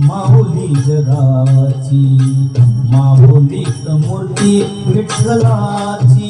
माऊली जगाची माऊली मूर्ती विठ्ठलाची.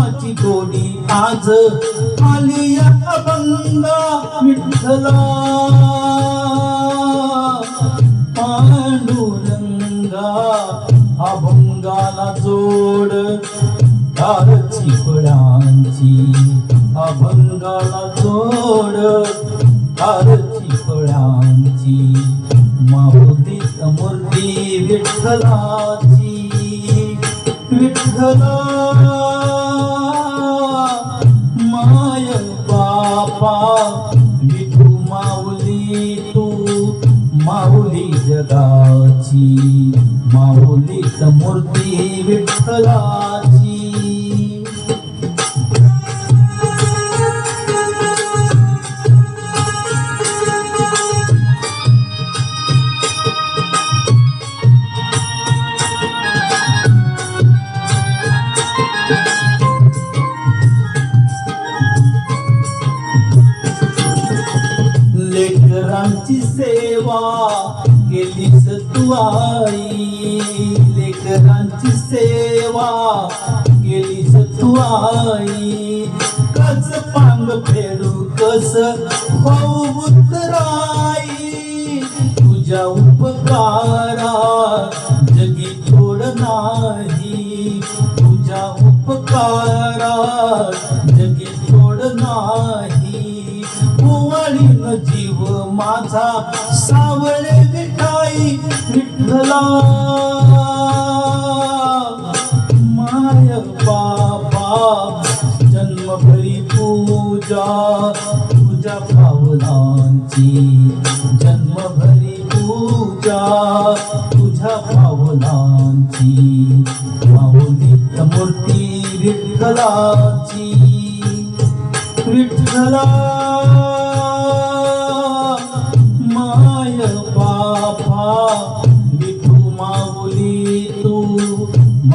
अमृताची गोडी आज आली या अभंगा विठ्ठला. पांडुरंगा अभंगाला जोड तारची फळांची अभंगाला जोड तारची फळांची माहुतीत मूर्ती विठ्ठलाची. विठ्ठला. माऊली जगाची माऊली समूर्ती विठ्ठलाची. लेकरांची सेवा केलीस तू आई. लेकरांची सेवा केलीस तू आई. कस पांग फेडू कस भाऊ उतराई. तुझ्या उपकारा जगी थोड नाही. तुझ्या उपकारा जीव माझा सावळे विठाई विठ्ठला माय बाबा जन्मभरी पूजा तुझ्या पावलांची जन्मभरी पूजा तुझ्या पावलांची माऊलीत मूर्ती विठ्ठलाची. विठ्ठला.